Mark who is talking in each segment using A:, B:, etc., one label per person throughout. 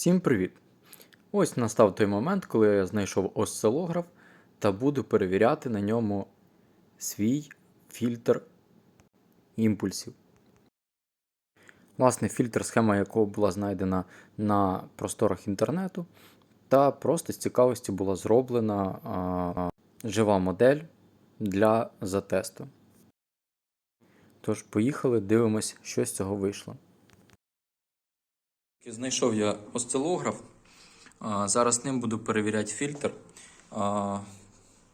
A: Всім привіт! Ось настав той момент, коли я знайшов осцилограф та буду перевіряти на ньому свій фільтр імпульсів. Власне, фільтр, схема якого була знайдена на просторах інтернету, та просто з цікавості була зроблена а, жива модель для затесту. Тож, поїхали, дивимось, що з цього вийшло. Знайшов я осцилограф. Зараз ним буду перевіряти фільтр.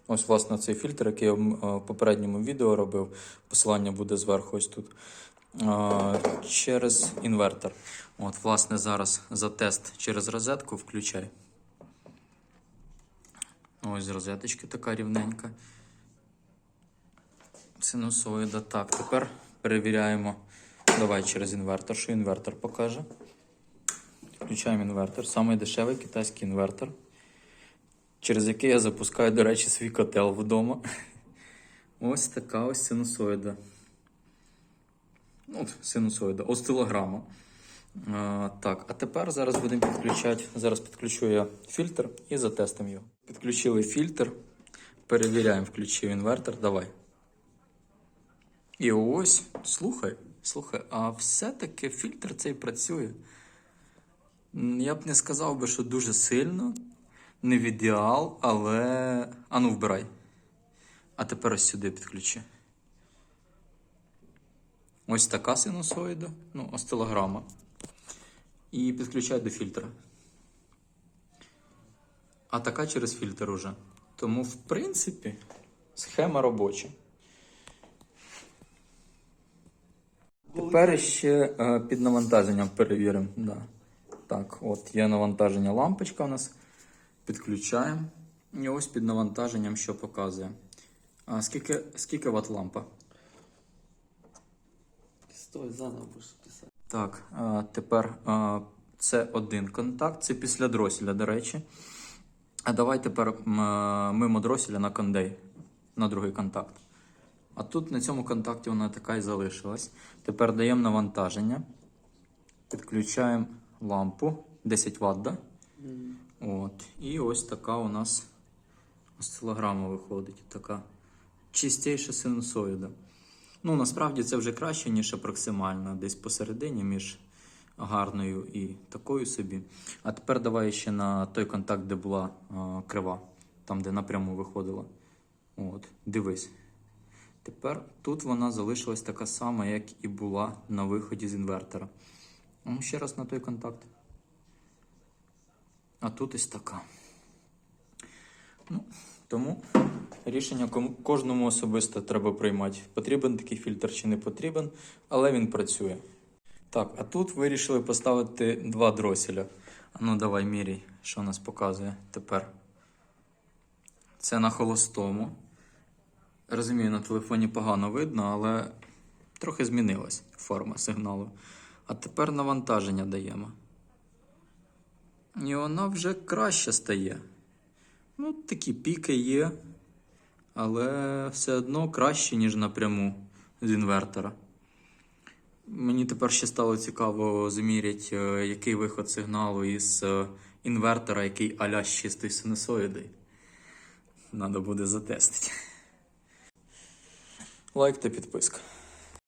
A: Ось, власне, цей фільтр, який я в попередньому відео робив. Посилання буде зверху ось тут. Через інвертор. От, власне, зараз за тест через розетку включай. Ось розеточка така рівненька. Синусоїда. Так, тепер перевіряємо. Давай через інвертор. Що інвертор покаже? Включаємо інвертор. Самий дешевий китайський інвертор, через який я запускаю, до речі, свій котел вдома. Ось така ось синусоїда. Ну, синусоїда, осцилограма. А, так, а тепер зараз будемо підключати. Зараз підключу я фільтр і затестимо його. Підключили фільтр. Перевіряємо, включив інвертор. Давай. І ось, слухай, слухай, а все-таки фільтр цей працює. Я б не сказав би, що дуже сильно, не в ідеал, але. Ану, вбирай. А тепер ось сюди підключи. Ось така синусоїда, ну, остилограма. І підключай до фільтра. А така через фільтр уже. Тому, в принципі, схема робоча. Тепер ще е, під навантаженням перевіримо. Да. Так, от є навантаження лампочка у нас. Підключаємо. І ось під навантаженням що показує. А скільки, скільки ватт лампа?
B: Стой, заново будеш писати.
A: Так, а, тепер а, це один контакт, це після дроселя, до речі. А давай тепер а, мимо дроселя на кондей, на другий контакт. А тут на цьому контакті вона така і залишилась. Тепер даємо навантаження. Підключаємо лампу 10 Вт, да? От. І ось така у нас осцилограма виходить. Така чистіша синусоїда. Ну, насправді це вже краще, ніж апроксимальна, десь посередині між гарною і такою собі. А тепер давай ще на той контакт, де була а, крива, там, де напряму виходила. От, дивись. Тепер тут вона залишилась така сама, як і була на виході з інвертора. Ну, ще раз на той контакт. А тут ось така. Ну, тому рішення кожному особисто треба приймати. Потрібен такий фільтр чи не потрібен, але він працює. Так, а тут вирішили поставити два дроселя. А ну давай міряй, що нас показує тепер. Це на холостому. Розумію, на телефоні погано видно, але трохи змінилась форма сигналу. А тепер навантаження даємо. І вона вже краще стає. Ну, такі піки є, але все одно краще, ніж напряму з інвертора. Мені тепер ще стало цікаво заміряти, е, який виход сигналу із е, інвертора, який аля з чистої синусоїди. Надо буде затестити. Лайк та підписка.